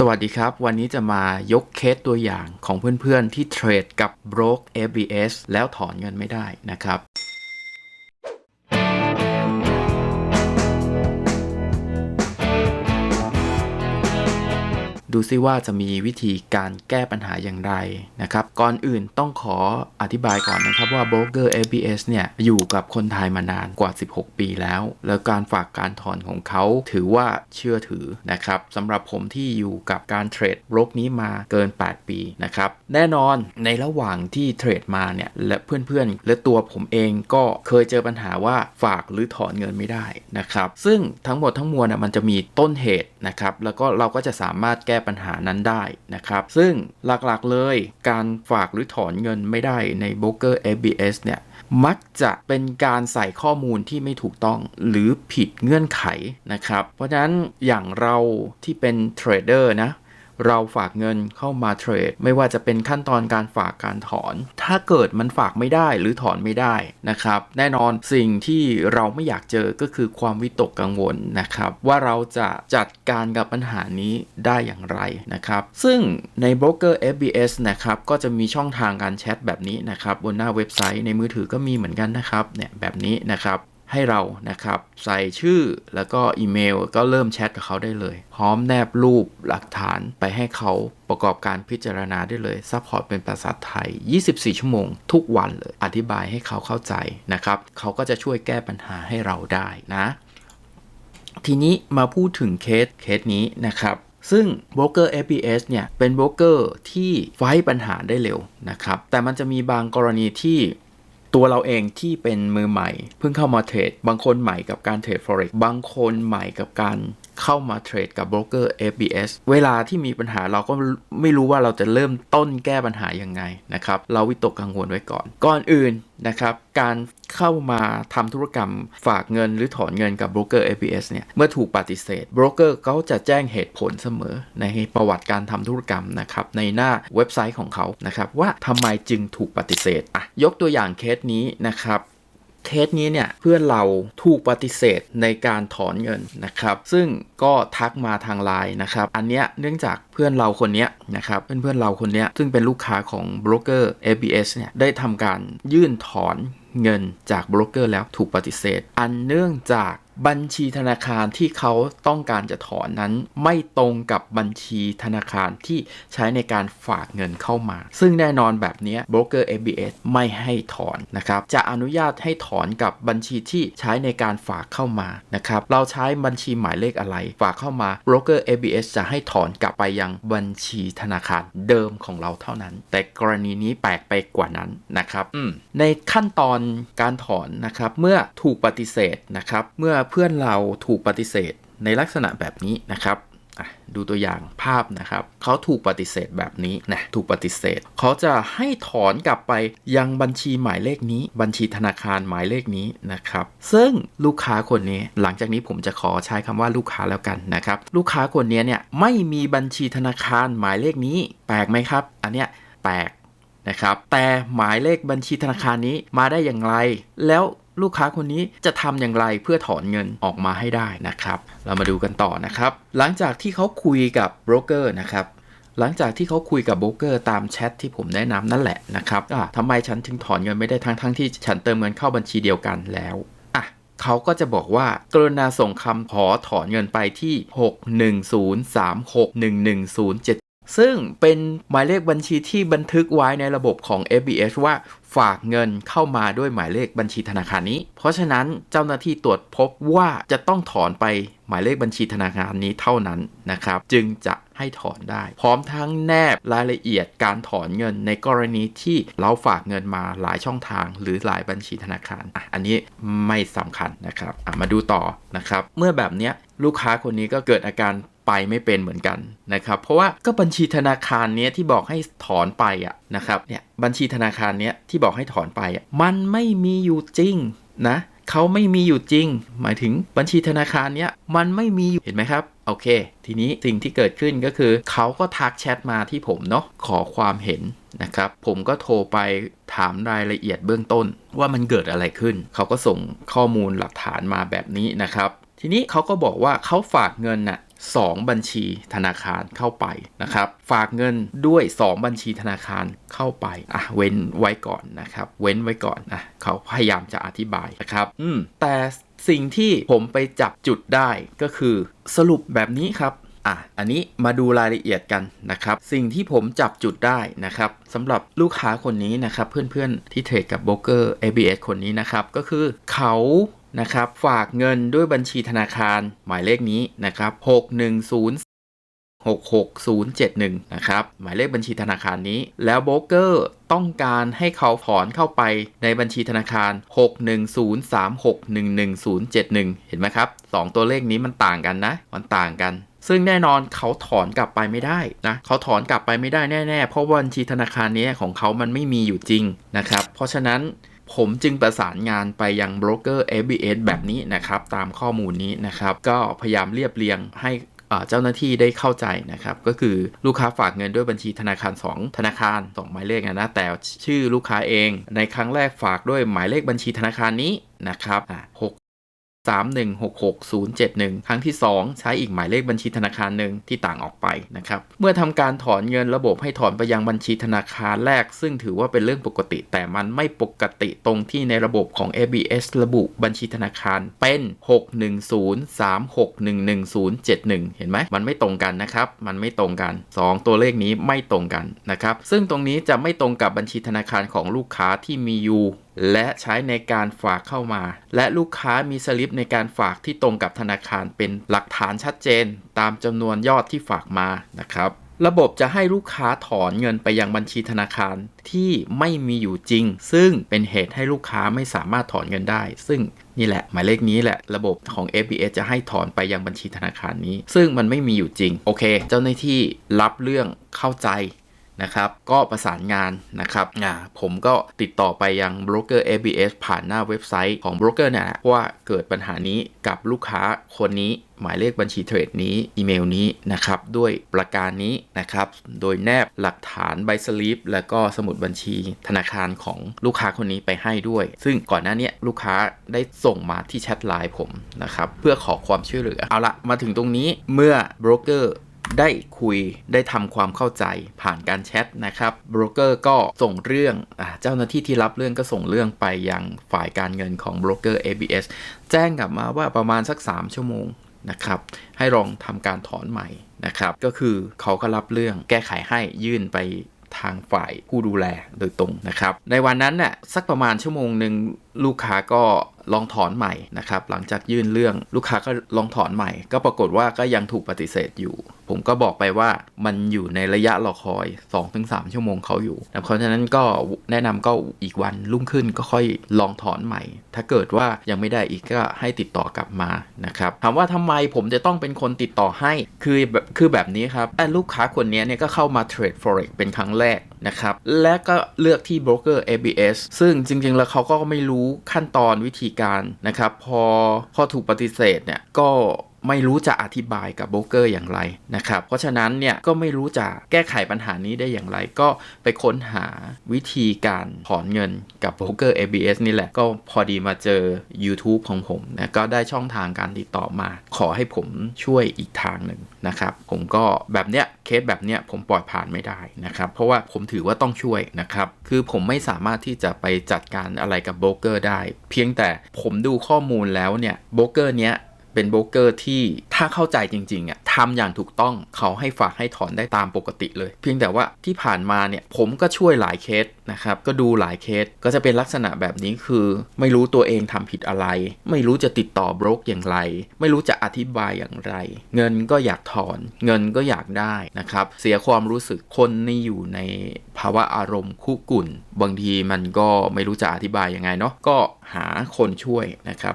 สวัสดีครับ วันนี้จะมายกเคสตัวอย่างของเพื่อนๆ ที่เทรดกับ Broke ABS แล้วถอนเงินไม่ได้นะครับ ดูซิว่าจะมีวิธีการแก้ปัญหาอย่างไรนะครับ ก่อนอื่นต้องขออธิบายก่อนนะครับว่า Broker ABS เนี่ยอยู่กับคนไทยมานานกว่า 16 ปีแล้ว แล้วการฝากการถอนของเขาถือว่าเชื่อถือนะครับสำหรับผมที่อยู่กับการเทรดบล็อกนี้มาเกิน 8 ปีนะครับ แน่นอนในระหว่างที่เทรดมาเนี่ยและเพื่อนๆ และตัวผมเองก็เคยเจอปัญหาว่าฝากหรือถอนเงินไม่ได้นะครับ ซึ่งทั้งหมดทั้งมวลนะมันจะมีต้นเหตุนะครับแล้วก็เราก็จะสามารถแก้ปัญหานั้นได้นะครับ ซึ่งหลักๆเลยการฝากหรือถอนเงินไม่ได้ในโบรกเกอร์ ABS เนี่ยมักจะเป็นการใส่ข้อมูลที่ไม่ถูกต้องหรือผิดเงื่อนไขนะครับ เพราะฉะนั้นอย่างเราที่เป็นเทรดเดอร์นะ เราฝากเงินเข้ามาเทรด ไม่ว่าจะเป็นขั้นตอนการฝากการถอน ถ้าเกิดมันฝากไม่ได้หรือถอนไม่ได้นะครับ แน่นอนสิ่งที่เราไม่อยากเจอก็คือความวิตกกังวลนะครับ ว่าเราจะจัดการกับปัญหานี้ได้อย่างไรนะครับ ซึ่งในโบรกเกอร์ FBS นะครับก็จะมีช่องทางการแชทแบบนี้นะครับบนหน้าเว็บไซต์ในมือถือก็มีเหมือนกันนะครับเนี่ยแบบนี้นะครับ ให้เรานะครับใส่ชื่อแล้วก็อีเมลก็เริ่มแชทกับเขาได้เลย พร้อมแนบรูปหลักฐานไปให้เขาประกอบการพิจารณาได้เลยซัพพอร์ตเป็นภาษาไทย 24 ชั่วโมง ทุกวันเลย อธิบายให้เขาเข้าใจนะครับเขาก็จะช่วยแก้ปัญหาให้เราได้นะ ทีนี้มาพูดถึงเคสเคสนี้นะครับซึ่งโบรกเกอร์ ABS เนี่ย เป็นโบรกเกอร์ที่ไฟปัญหาได้เร็วนะครับ แต่มันจะมีบางกรณีที่ ตัวเราเองที่เป็นมือใหม่ เพิ่งเข้ามาเทรดบางคนใหม่กับการเทรด forex บางคนใหม่กับการ เข้ามาเทรดกับโบรกเกอร์ ABS เวลาที่มีปัญหาเราก็ไม่รู้ว่าเราจะเริ่มต้นแก้ปัญหายังไงนะครับ เราวิตกกังวลไว้ก่อน ก่อนอื่นนะครับ การเข้ามาทำธุรกรรมฝากเงินหรือถอนเงินกับโบรกเกอร์ ABS เนี่ย เมื่อถูกปฏิเสธโบรกเกอร์เขาจะแจ้งเหตุผลเสมอในประวัติการทำธุรกรรมนะครับ ในหน้าเว็บไซต์ของเขานะครับ ว่าทำไมจึงถูกปฏิเสธอะยกตัวอย่างเคสนี้นะครับ เคสนี้เนี่ยเพื่อนเราถูกปฏิเสธในการถอนเงินนะครับ ซึ่งก็ทักมาทางไลน์นะครับ อันเนี้ยเนื่องจากเพื่อนเราคนเนี้ยนะครับเพื่อนเพื่อนเราคนเนี้ยซึ่งเป็นลูกค้าของโบรกเกอร์ ABS เนี่ยได้ทำการยื่นถอนเงินจากโบรกเกอร์แล้วถูกปฏิเสธ อันเนื่องจาก บัญชีธนาคารที่เขาต้องการจะถอนนั้น ไม่ตรงกับบัญชีธนาคารที่ใช้ในการฝากเงินเข้ามา ซึ่งแน่นอนแบบนี้โบรกเกอร์ ABS ไม่ให้ถอนนะครับ จะอนุญาตให้ถอนกับบัญชีที่ใช้ในการฝากเข้ามานะครับ เราใช้บัญชีหมายเลขอะไร ฝากเข้ามาโบรกเกอร์ ABS จะให้ถอนกลับไปยังบัญชีธนาคารเดิมของเราเท่านั้น แต่กรณีนี้แปลกไปกว่านั้นนะครับในขั้นตอนการถอนนะครับ เมื่อถูกปฏิเสธนะครับ เมื่อเพื่อนเราถูกปฏิเสธในลักษณะแบบนี้นะครับดูตัวอย่างภาพนะครับ เขาถูกปฏิเสธแบบนี้นะถูกปฏิเสธ เขาจะให้ถอนกลับไปยังบัญชีหมายเลขนี้ บัญชีธนาคารหมายเลขนี้นะครับ ซึ่งลูกค้าคนนี้หลังจากนี้ผมจะขอใช้คำว่าลูกค้าแล้วกันนะครับ ลูกค้าคนนี้เนี่ยไม่มีบัญชีธนาคารหมายเลขนี้ แปลกไหมครับ อันเนี้ยแปลกนะครับ แต่หมายเลขบัญชีธนาคารนี้มาได้อย่างไร แล้ว ลูกค้าคนนี้จะทำอย่างไรเพื่อถอนเงินออกมาให้ได้นะครับ เรามาดูกันต่อนะครับ หลังจากที่เขาคุยกับโบรกเกอร์นะครับหลังจากที่เขาคุยกับโบรกเกอร์ตามแชทที่ผมแนะนำนั่นแหละนะครับทำไมฉันถึงถอนเงินไม่ได้ทั้งทั้งที่ฉันเติมเงินเข้าบัญชีเดียวกันแล้วอะเขาก็จะบอกว่ากรุณาส่งคำขอถอนเงินไปที่ 610361107 ซึ่งเป็นหมายเลขบัญชีที่บันทึกไว้ในระบบของ FBS ว่าฝากเงินเข้ามาด้วยหมายเลขบัญชีธนาคารนี้ เพราะฉะนั้นเจ้าหน้าที่ตรวจพบว่าจะต้องถอนไปหมายเลขบัญชีธนาคารนี้เท่านั้นนะครับ จึงจะให้ถอนได้ พร้อมทั้งแนบรายละเอียดการถอนเงินในกรณีที่เราฝากเงินมาหลายช่องทาง หรือหลายบัญชีธนาคารออันนี้ไม่สำคัญนะครับมาดูต่อนะครับ เมื่อแบบนี้ลูกค้าคนนี้ก็เกิดอาการ ไปไม่เป็นเหมือนกันนะครับเพราะว่าก็บัญชีธนาคารเนี้ยที่บอกให้ถอนไปอะนะครับเนี่ยบัญชีธนาคารเนี้ยที่บอกให้ถอนไปอะมันไม่มีอยู่จริงนะเขาไม่มีอยู่จริง หมายถึงบัญชีธนาคารเนี้ยมันไม่มีอยู่เห็นไหมครับโอเค ทีนี้สิ่งที่เกิดขึ้นก็คือ เขาก็ทักแชทมาที่ผมเนาะขอความเห็นนะครับ ผมก็โทรไปถามรายละเอียดเบื้องต้น ว่ามันเกิดอะไรขึ้น เขาก็ส่งข้อมูลหลักฐานมาแบบนี้นะครับ ทีนี้เขาก็บอกว่าเขาฝากเงินน่ะ 2 บัญชีธนาคารเข้าไปนะครับ ฝากเงินด้วย 2 บัญชีธนาคารเข้าไปอะเว้นไว้ก่อนนะครับ เว้นไว้ก่อนนะเขาพยายามจะอธิบายนะครับ อืมแต่สิ่งที่ผมไปจับจุดได้ก็คือสรุปแบบนี้ครับอะอันนี้มาดูรายละเอียดกันนะครับ สิ่งที่ผมจับจุดได้นะครับสำหรับลูกค้าคนนี้นะครับ เพื่อนๆที่เทรดกับโบรกเกอร์ ABS คนนี้นะครับ ก็คือเขา นะครับฝากเงินด้วยบัญชีธนาคารหมายเลขนี้นะครับ610 66071 นะครับ หมายเลขบัญชีธนาคารนี้ แล้วโบรกเกอร์ต้องการให้เขาถอนเข้าไปในบัญชีธนาคาร 61036117071 เห็นไหมครับ 2 ตัวเลขนี้มันต่างกันนะ มันต่างกัน ซึ่งแน่นอนเขาถอนกลับไปไม่ได้นะ เขาถอนกลับไปไม่ได้แน่ ๆ เพราะบัญชีธนาคารนี้ของเขามันไม่มีอยู่จริงนะครับ เพราะฉะนั้น ผมจึงประสานงานไปยังโบรกเกอร์ ABS แบบนี้นะครับ ตามข้อมูลนี้นะครับ ก็พยายามเรียบเรียงให้เจ้าหน้าที่ได้เข้าใจนะครับ ก็คือลูกค้าฝากเงินด้วยบัญชีธนาคาร 2 ธนาคาร2หมายเลขนะแต่ชื่อลูกค้าเอง ในครั้งแรกฝากด้วยหมายเลขบัญชีธนาคารนี้นะครับหก 3166071 ครั้งที่ 2 ใช้อีกหมายเลขบัญชีธนาคารหนึ่งที่ต่างออกไปนะครับ เมื่อทำการถอนเงินระบบให้ถอนไปยังบัญชีธนาคารแรก ซึ่งถือว่าเป็นเรื่องปกติ แต่มันไม่ปกติตรงที่ในระบบของ ABS ระบุบัญชีธนาคารเป็น 61036111071 เห็นไหม มันไม่ตรงกันนะครับ มันไม่ตรงกัน 2 ตัวเลขนี้ไม่ตรงกันนะครับ ซึ่งตรงนี้จะไม่ตรงกับบัญชีธนาคารของลูกค้าที่มีอยู่ และใช้ในการฝากเข้ามา และลูกค้ามีสลิปในการฝากที่ตรงกับธนาคารเป็นหลักฐานชัดเจน ตามจำนวนยอดที่ฝากมานะครับ ระบบจะให้ลูกค้าถอนเงินไปยังบัญชีธนาคารที่ไม่มีอยู่จริง ซึ่งเป็นเหตุให้ลูกค้าไม่สามารถถอนเงินได้ ซึ่งนี่แหละ หมายเลขนี้แหละระบบของ FBS จะให้ถอนไปยังบัญชีธนาคารนี้ ซึ่งมันไม่มีอยู่จริง โอเค เจ้าหน้าที่รับเรื่องเข้าใจ นะครับ ก็ประสานงานนะครับอ่าผมก็ติดต่อไปยังโบรกเกอร์ ABS ผ่านหน้าเว็บไซต์ของโบรกเกอร์เนี่ยว่าเกิดปัญหานี้กับลูกค้าคนนี้หมายเลขบัญชีเทรดนี้อีเมลนี้นะครับด้วยประการนี้นะครับโดยแนบหลักฐานใบสลิปแล้วก็สมุดบัญชีธนาคารของลูกค้าคนนี้ไปให้ด้วย ซึ่งก่อนหน้านี้ลูกค้าได้ส่งมาที่แชทไลน์ผมนะครับเพื่อขอความช่วยเหลือ เอาละมาถึงตรงนี้เมื่อโบรกเกอร์ ได้คุยได้ทำความเข้าใจผ่านการแชทนะครับโบรกเกอร์ก็ส่งเรื่องอเจ้าหน้าที่ที่รับเรื่องก็ส่งเรื่องไปยังฝ่ายการเงินของโบรกเกอร์ ABS แจ้งกลับมาว่าประมาณสัก 3 ชั่วโมงนะครับให้ลองทำการถอนใหม่นะครับก็คือเขาก็รับเรื่องแก้ไขให้ยื่นไปทางฝ่ายผู้ดูแลโดยตรงนะครับ ในวันนั้นน่ะสักประมาณชั่วโมงหนึ่งลูกค้าก็ลองถอนใหม่นะครับ หลังจากยื่นเรื่องลูกค้าก็ลองถอนใหม่ ก็ปรากฏว่าก็ยังถูกปฏิเสธอยู่ผมก็บอกไปว่ามันอยู่ในระยะรอคอย 2-3 ชั่วโมงเขาอยู่เพราะฉะนั้นก็แนะนำก็อีกวันรุ่งขึ้นก็ค่อยลองถอนใหม่ ถ้าเกิดว่ายังไม่ได้อีกก็ให้ติดต่อกลับมานะครับถามว่าทำไมผมจะต้องเป็นคนติดต่อให้คือแบบคือแบบนี้ครับลูกค้าคนนี้เนี่ยก็เข้ามาเทรด forex เป็นครั้งแรกนะครับและก็เลือกที่โบรกเกอร์ ABS ซึ่งจริงๆ แล้วเขาก็ไม่รู้ขั้นตอนวิธีการนะครับ พอพอถูกปฏิเสธเนี่ยก็ ไม่รู้จะอธิบายกับโบรกเกอร์อย่างไรนะครับ เพราะฉะนั้นเนี่ยก็ไม่รู้จะแก้ไขปัญหานี้ได้อย่างไร ก็ไปค้นหาวิธีการถอนเงินกับโบรกเกอร์ ABS นี่แหละ ก็พอดีมาเจอ YouTube ของผมนะก็ได้ช่องทางการติดต่อมา ขอให้ผมช่วยอีกทางหนึ่งนะครับ ผมก็แบบเนี้ยเคสแบบเนี้ยผมปล่อยผ่านไม่ได้นะครับ เพราะว่าผมถือว่าต้องช่วยนะครับ คือผมไม่สามารถที่จะไปจัดการอะไรกับโบรกเกอร์ได้ เพียงแต่ผมดูข้อมูลแล้วเนี่ยโบรกเกอร์เนี้ย เป็นโบรกเกอร์ที่ถ้าเข้าใจจริงๆอะทำอย่างถูกต้องเขาให้ฝากให้ถอนได้ตามปกติเลย เพียงแต่ว่าที่ผ่านมาเนี่ยผมก็ช่วยหลายเคส นะครับก็ดูหลายเคสก็จะเป็นลักษณะแบบนี้คือ ไม่รู้ตัวเองทำผิดอะไร ไม่รู้จะติดต่อบรกอย่างไร ไม่รู้จะอธิบายอย่างไร เงินก็อยากถอน เงินก็อยากได้นะครับเสียความรู้สึกคนนี่อยู่ในภาวะอารมณ์คุกุ่น บางทีมันก็ไม่รู้จะอธิบายยังไงเนาะก็หาคนช่วยนะครับ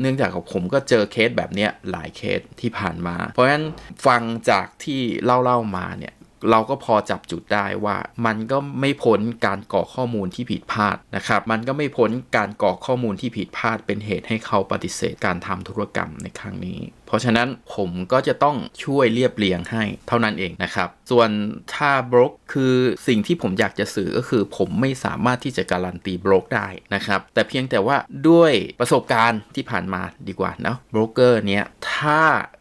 เนื่องจากผมก็เจอเคสแบบนี้หลายเคสที่ผ่านมา เพราะฉะนั้นฟังจากที่เล่าเล่ามาเนี่ย เราก็พอจับจุดได้ว่ามันก็ไม่พ้นการกรอข้อมูลที่ผิดพลาดนะครับ มันก็ไม่พ้นการกรอข้อมูลที่ผิดพลาด เป็นเหตุให้เขาปฏิเสธการทำธุรกรรมในครั้งนี้ เพราะฉะนั้นผมก็จะต้องช่วยเรียบเรียงให้เท่านั้นเองนะครับ ส่วนถ้าบล็อกคือสิ่งที่ผมอยากจะสื่อก็คือ ผมไม่สามารถที่จะการันตีบล็อกได้นะครับ แต่เพียงแต่ว่าด้วยประสบการณ์ที่ผ่านมาดีกว่านะบล็อกเกอร์เนี้ยถ้า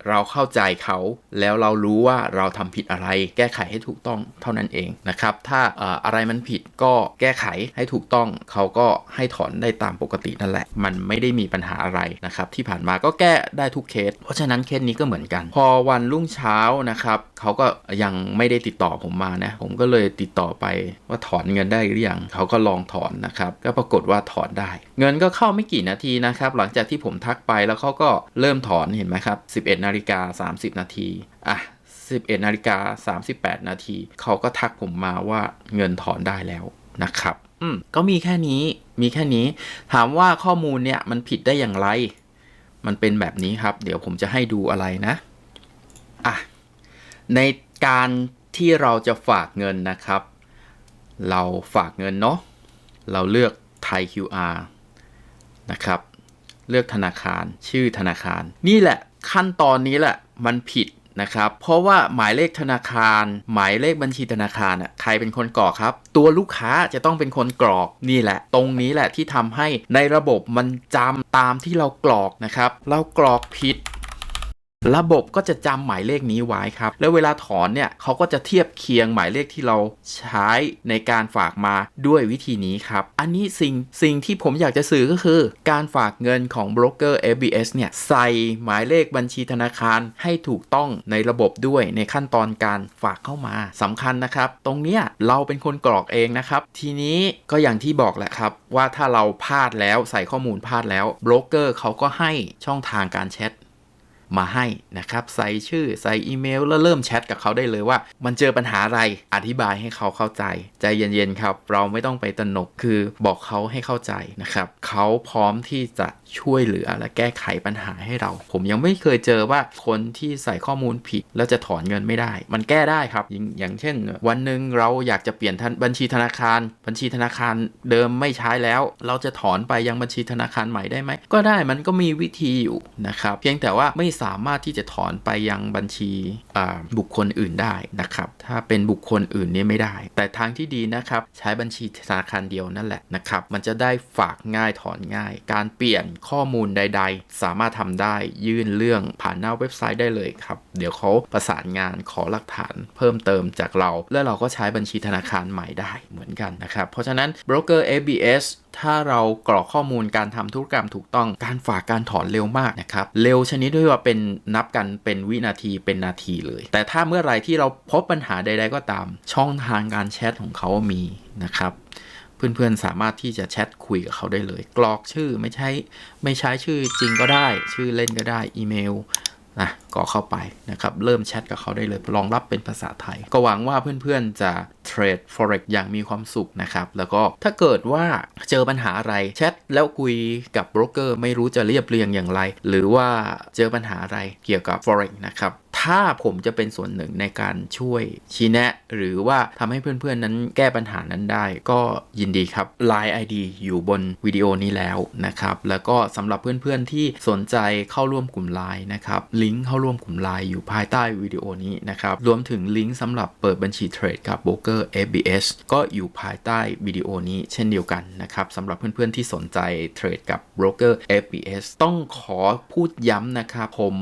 เราเข้าใจเขา แล้วเรารู้ว่าเราทำผิดอะไร แก้ไขให้ถูกต้องเท่านั้นเองนะครับ ถ้าเอ่ออะไรมันผิดก็แก้ไขให้ถูกต้อง เขาก็ให้ถอนได้ตามปกตินั่นแหละ มันไม่ได้มีปัญหาอะไรนะครับ ที่ผ่านมาก็แก้ได้ทุกเคส เพราะฉะนั้นเคสนี้ก็เหมือนกัน พอวันรุ่งเช้านะครับ เขาก็ยังไม่ได้ติดต่อผมมานะ ผมก็เลยติดต่อไปว่าถอนเงินได้หรือยัง เขาก็ลองถอนนะครับ ก็ปรากฏว่าถอนได้ เงินก็เข้าไม่กี่นาทีนะครับ หลังจากที่ผมทักไปแล้วเขาก็เริ่มถอนเห็นไหมครับ11นาาฬิกา 30 นาที อะ 11นาฬิกา38 นาที เขาก็ทักผมมาว่าเงินถอนได้แล้วนะครับ อืม ก็มีแค่นี้ มีแค่นี้ ถามว่าข้อมูลเนี่ยมันผิดได้อย่างไร มันเป็นแบบนี้ครับ เดี๋ยวผมจะให้ดูอะไรนะ อะ ในการที่เราจะฝากเงินนะครับ เราฝากเงินเนาะ เราเลือกไทย QR นะครับ เลือกธนาคาร ชื่อธนาคาร นี่แหละ ขั้นตอนนี้แหละมันผิดนะครับ เพราะว่าหมายเลขธนาคาร หมายเลขบัญชีธนาคารอะใครเป็นคนกรอกครับ ตัวลูกค้าจะต้องเป็นคนกรอกนี่แหละ ตรงนี้แหละที่ทำให้ในระบบมันจำตามที่เรากรอกนะครับ เรากรอกผิด ระบบก็จะจำหมายเลขนี้ไว้ครับ แล้วเวลาถอนเนี่ยเขาก็จะเทียบเคียงหมายเลขที่เราใช้ในการฝากมาด้วยวิธีนี้ครับ อันนี้สิ่งสิ่งที่ผมอยากจะสื่อก็คือ การฝากเงินของโบรกเกอร์ ABS เนี่ยใส่หมายเลขบัญชีธนาคารให้ถูกต้องในระบบด้วยในขั้นตอนการฝากเข้ามาสำคัญนะครับ ตรงเนี้ยเราเป็นคนกรอกเองนะครับ ทีนี้ก็อย่างที่บอกแหละครับ ว่าถ้าเราพลาดแล้วใส่ข้อมูลพลาดแล้วโบรกเกอร์เขาก็ให้ช่องทางการแชท มาให้นะครับใส่ชื่อใส่อีเมล แล้วเริ่มแชทกับเขาได้เลยว่า มันเจอปัญหาอะไรอธิบายให้เขาเข้าใจ ใจเย็นๆครับ เราไม่ต้องไปตะนกคือบอกเขาให้เข้าใจนะครับเขาพร้อมที่จะช่วยเหลือและแก้ไขปัญหาให้เรา ผมยังไม่เคยเจอว่าคนที่ใส่ข้อมูลผิด แล้วจะถอนเงินไม่ได้ มันแก้ได้ครับอย่างอย่างเช่น วันหนึ่งเราอยากจะเปลี่ยนธนบัญชีธนาคาร บัญชีธนาคารเดิมไม่ใช้แล้ว เราจะถอนไปยังบัญชีธนาคารใหม่ได้ไหมก็ได้มันก็มีวิธีอยู่นะครับเพียงแต่ว่าไม่สามารถที่จะถอนไปยังบัญชีบุคคลอื่นได้นะครับ ถ้าเป็นบุคคลอื่นเนี่ยไม่ได้ แต่ทางที่ดีนะครับ ใช้บัญชีธนาคารเดียวนั่นแหละนะครับ มันจะได้ฝากง่ายถอนง่าย การเปลี่ยนข้อมูลใด ๆ สามารถทำได้ยื่นเรื่องผ่านหน้าเว็บไซต์ได้เลยครับ เดี๋ยวเขาประสานงานขอหลักฐานเพิ่มเติมจากเรา แล้วเราก็ใช้บัญชีธนาคารใหม่ได้เหมือนกันนะครับ เพราะฉะนั้น broker ABS ถ้าเรากรอกข้อมูลการทำธุรกรรมถูกต้องการฝากการถอนเร็วมากนะครับ เร็วชนิดด้วยว่าเป็นนับกันเป็นวินาทีเป็นนาทีเลย แต่ถ้าเมื่อไรที่เราพบปัญหาใด ๆ ก็ตาม ช่องทางการแชทของเขามีนะครับเพื่อนๆ สามารถที่จะแชทคุยกับเขาได้เลย กรอกชื่อไม่ใช่ไม่ใช้ชื่อจริงก็ได้ ชื่อเล่นก็ได้ อีเมล นะกรอเข้าไปนะครับ เริ่มแชทกับเขาได้เลยรองรับเป็นภาษาไทย ก็หวังว่าเพื่อนๆจะเทรด forex อย่างมีความสุขนะครับ แล้วก็ถ้าเกิดว่าเจอปัญหาอะไรแชทแล้วคุยกับโบรกเกอร์ไม่รู้จะเรียบเรียงอย่างไร หรือว่าเจอปัญหาอะไรเกี่ยวกับ forex นะครับ ถ้าผมจะเป็นส่วนหนึ่งในการช่วยชี้แนะ หรือว่าทำให้เพื่อนๆนั้นแก้ปัญหานั้นได้ ก็ยินดีครับ Line ID อยู่บนวิดีโอนี้แล้วนะครับแล้วก็สำหรับเพื่อนๆที่สนใจเข้าร่วมกลุ่ม Line นะครับลิงก์เข้าร่วมกลุ่ม Line อยู่ภายใต้วิดีโอนี้นะครับรวมถึงลิงก์สำหรับเปิดบัญชีเทรดกับ b r o k e r ABS ก็อยู่ภายใต้วิดีโอนี้เช่นเดียวกันนะครับสำหรับเพื่อนๆที่สนใจเทรดกับ broker ABS ต้องขอพูดย้ำนะครับผม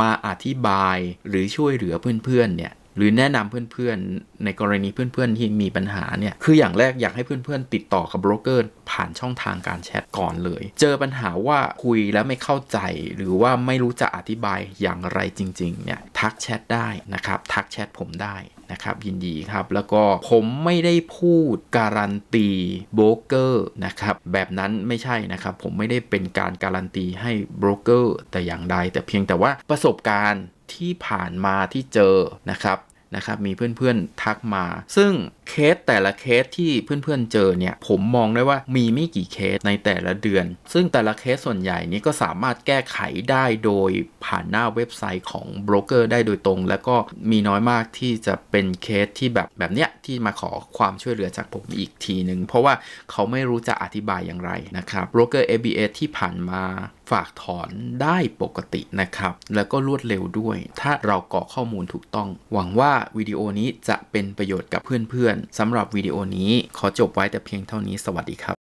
มาอธิบายหรือช่วยเหลือเพื่อนๆเนี่ยหรือแนะนำเพื่อนๆ ในกรณีเพื่อนๆ ที่มีปัญหาเนี่ย คืออย่างแรกอยากให้เพื่อนๆ ติดต่อกับโบรกเกอร์ผ่านช่องทางการแชทก่อนเลย เจอปัญหาว่าคุยแล้วไม่เข้าใจ หรือว่าไม่รู้จะอธิบายอย่างไรจริงๆ เนี่ย ทักแชทได้นะครับ ทักแชทผมได้นะครับ ยินดีครับ แล้วก็ผมไม่ได้พูดการันตีโบรกเกอร์นะครับ แบบนั้นไม่ใช่นะครับ ผมไม่ได้เป็นการการันตีให้โบรกเกอร์แต่อย่างใด แต่เพียงแต่ว่าประสบการณ์ ที่ผ่านมาที่เจอนะครับนะครับมีเพื่อนๆทักมา ซึ่ง เคสแต่ละเคสที่เพื่อนๆเจอเนี่ย ผมมองได้ว่ามีไม่กี่เคสในแต่ละเดือน ซึ่งแต่ละเคสส่วนใหญ่นี้ก็สามารถแก้ไขได้โดยผ่านหน้าเว็บไซต์ของโบรกเกอร์ได้โดยตรง แล้วก็มีน้อยมากที่จะเป็นเคสที่แบบแบบเนี้ยที่มาขอความช่วยเหลือจากผมอีกทีหนึ่งเพราะว่าเขาไม่รู้จะอธิบายอย่างไรนะครับโบรกเกอร์ ABS ที่ผ่านมาฝากถอนได้ปกตินะครับ แล้วก็รวดเร็วด้วย ถ้าเรากรอกข้อมูลถูกต้อง หวังว่าวิดีโอนี้จะเป็นประโยชน์กับเพื่อนอนๆสำหรับวิดีโอนี้ขอจบไว้แต่เพียงเท่านี้สวัสดีครับ